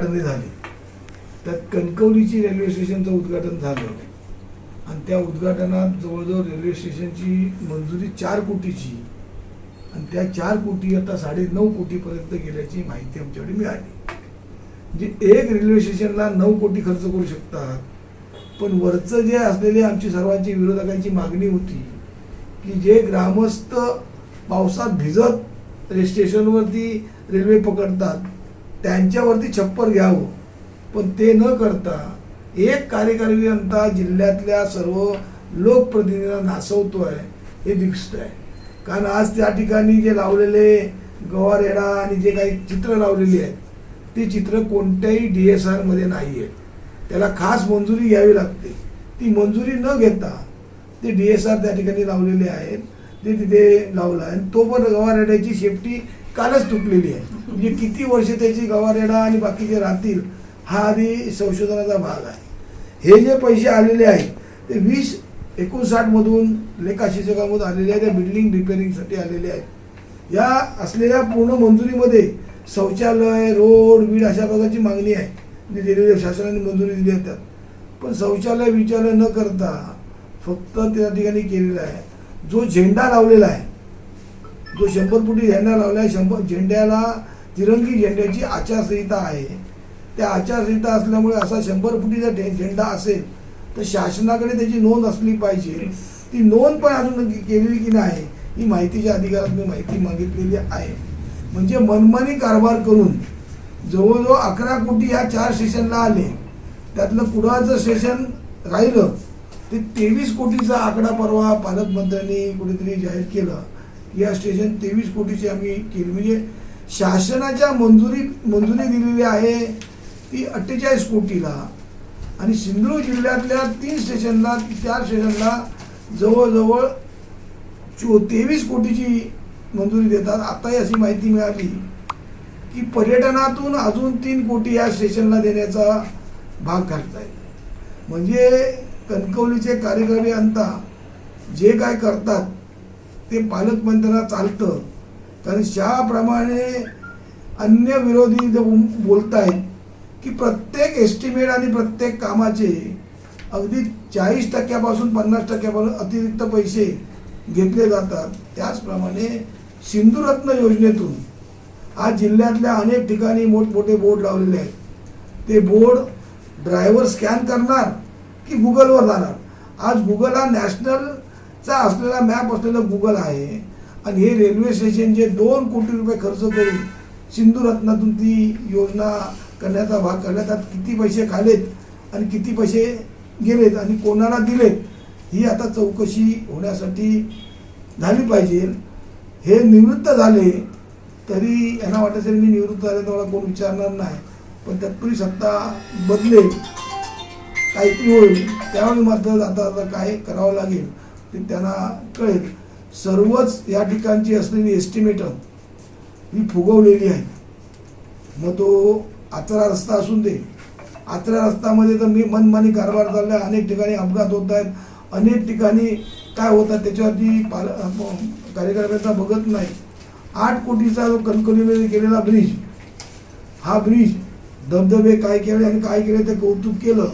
उद्घाटने झाली. त्यात कणकवलीची रेल्वे स्टेशनचं उद्घाटन झालं. आणि त्या उद्घाटनात जवळजवळ रेल्वे स्टेशनची मंजुरी चार कोटीची. आणि त्या चार कोटी आता साडे नऊ कोटीपर्यंत गेल्याची माहिती आमच्याकडे मिळाली. म्हणजे एक रेल्वे स्टेशनला नऊ कोटी खर्च करू शकतात. पण वरचं जे असलेली आमची सर्वांची विरोधकांची मागणी होती की जे ग्रामस्थ पावसात भिजत रे स्टेशनवरती रेल्वे पकडतात त्यांच्यावरती छप्पर घ्यावं. पण ते न करता एक कार्यकारी अभियंता जिल्ह्यातल्या सर्व लोकप्रतिनिधींना आहे हे दिसत आहे कारण आज त्या ठिकाणी जे लावलेले गवारेडा आणि जे काही चित्र लावलेली आहेत ती चित्र कोणत्याही डी एस आरमध्ये नाही आहेत त्याला खास मंजुरी घ्यावी लागते. ती मंजुरी न घेता ते डी एस आर त्या ठिकाणी लावलेले आहेत ते तिथे लावलं आहे. आणि तो पण गवारेड्याची सेफ्टी कालच तुटलेली आहे. म्हणजे किती वर्ष त्याची गवारेडा आणि बाकीचे राहतील हा आधी संशोधनाचा भाग आहे. हे जे पैसे आलेले आहेत ते वीस एकोणसाठमधून लेखाशिक्षकामधून आलेले आहेत त्या बिल्डिंग रिपेअरिंगसाठी आलेले आहेत. या असलेल्या पूर्ण मंजुरीमध्ये शौचालय रोड बीड अशा प्रकारची मागणी आहे. म्हणजे जी दिलेली शासनाने मंजुरी दिली आहे त्यात. पण शौचालय विचार न करता फक्त त्या ठिकाणी केलेलं आहे. जो झेंडा लावलेला आहे जो शंभर फुटी झेंडा लावला आहे शंभर झेंड्याला तिरंगी झेंड्याची आचारसंहिता आहे. त्या आचारसंहिता असल्यामुळे असा शंभर फुटीचा झेंडा असेल तर शासनाकडे त्याची नोंद असली पाहिजे. ती नोंद पण अजून केलेली की नाही ही माहितीच्या अधिकारात मी माहिती मागितलेली आहे. म्हणजे मनमानी कारभार करून जवळजवळ अकरा कोटी या चार स्टेशनला आले. त्यातलं कुडाळचं स्टेशन राहिलं ते तेवीस कोटीचा आकडा परवा पालकमंत्र्यांनी कुठेतरी जाहीर केलं. या स्टेशन तेवीस कोटीची आम्ही केली. म्हणजे शासनाच्या मंजुरी मंजुरी दिलेली आहे ती अठ्ठेचाळीस कोटीला. आणि सिंधुदुर्ग जिल्ह्यातल्या तीन स्टेशनला चार स्टेशनला जवळजवळ चो तेवीस कोटीची मंजुरी देतात. आताही अशी माहिती मिळाली की पर्यटनातून अजून तीन कोटी या स्टेशनला देण्याचा भाग घालतायत म्हणजे कणकवलीचे कार्यकारी अंता जे काय करतात ते पालकमंत्र्यांना चालतं. कारण शाप्रमाणे अन्य विरोधी जे बोलत आहेत की प्रत्येक एस्टिमेट आणि प्रत्येक कामाचे अगदी चाळीस टक्क्यापासून पन्नास टक्क्यापासून अतिरिक्त पैसे घेतले जातात. त्याचप्रमाणे सिंधुरत्न योजनेतून आज जिल्ह्यातल्या अनेक ठिकाणी मोठमोठे बोर्ड लावलेले आहेत. ते बोर्ड ड्रायव्हर स्कॅन करणार की गुगलवर जाणार? आज गुगल हा नॅशनल चा असलेला मॅप असलेला गुगल आहे. आणि हे रेल्वे स्टेशन जे दोन कोटी रुपये खर्च करून सिंधुरत्नातून ती योजना करण्याचा भाग करण्यात आत किती पैसे खालेत आणि किती पैसे गेलेत आणि कोणाला दिलेत ही आता चौकशी होण्यासाठी झाली पाहिजे. हे निवृत्त झाले तरी यांना वाटत असेल मी निवृत्त झाले तर मला कोण विचारणार नाही. पण तत्पूर्वी सत्ता बदलेल. काहीतरी होईल. त्यावेळी मात्र आता आता काय करावं लागेल? ते त्यांना कळेल. सर्वच या ठिकाणची असलेली एस्टिमेट ही फुगवलेली आहे. मग तो आचरा रस्ता असून दे. आचरा रस्त्यामध्ये तर मी मनमानी कारभार चालला आहे अनेक ठिकाणी अपघात होत आहेत. अनेक ठिकाणी काय होतात त्याच्यावरती पाल कार्यकर्त्यांचा बघत नाही. आठ कोटीचा जो कणकणीमध्ये केलेला ब्रिज हा ब्रिज धबधबे काय केले आणि काय केले ते कौतुक केलं.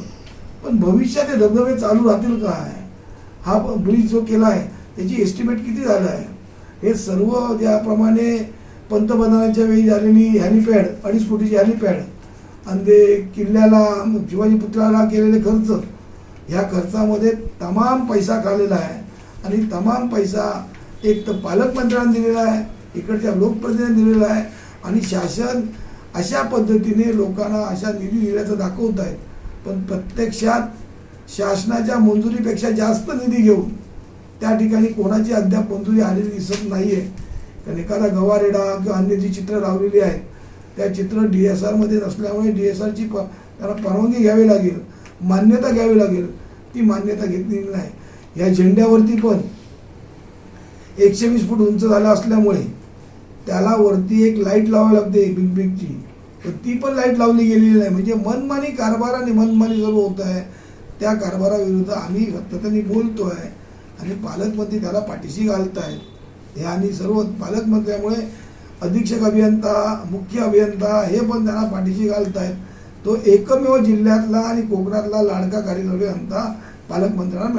पण भविष्यात हे धबधबे चालू राहतील काय? हा ब्रिज जो केला आहे त्याची एस्टिमेट किती झालं आहे? हे सर्व ज्याप्रमाणे पंतप्रधानांच्या वेळी झालेली हॅलिपॅड अडीच कोटीची हॅलिपॅड आणि ते किल्ल्याला शिवाजी पुतळ्याला केलेले खर्च ह्या खर्चामध्ये तमाम पैसा खालेला आहे. आणि तमाम पैसा एक तर पालकमंत्र्यांना दिलेला आहे इकडच्या लोकप्रतिनिधी दिलेला आहे आणि शासन अशा पद्धतीने लोकांना अशा निधी दिल्याचं दाखवत आहेत. पण प्रत्यक्षात शासनाच्या मंजुरीपेक्षा जास्त निधी घेऊन त्या ठिकाणी कोणाची अद्याप मंजुरी आलेली दिसत नाही आहे कारण एखादा गवारेडा किंवा अन्य जी चित्र लावलेली आहेत त्या चित्र डी एस आरमध्ये नसल्यामुळे डी एस आरची प त्याला परवानगी घ्यावी लागेल मान्यता घ्यावी लागेल ती मान्यता घेतलेली नाही. या झेंड्यावरती पण एकशे वीस फूट उंच झाला असल्यामुळे त्याला वरती एक लाइट लावावी लागते बिग बिगची. तर ती पण लाइट लावली गेलेली नाही. म्हणजे मनमानी कारभार आणि मनमानी सर्व होत आहे त्या कारभाराविरुद्ध आम्ही सातत्याने बोलतो आहे आणि पालकमंत्री त्याला पाठीशी घालत आहेत हे आणि सर्व पालकमंत्र्यामुळे अधीक्षक अभियंता मुख्य अभियंता हे पण त्यांना पाठीशी घालत आहेत तो एकमेव जिल्ह्यातला आणि कोकणातला लाडका कार्यक्रम आमचा पालकमंत्र्यांना मिळाला.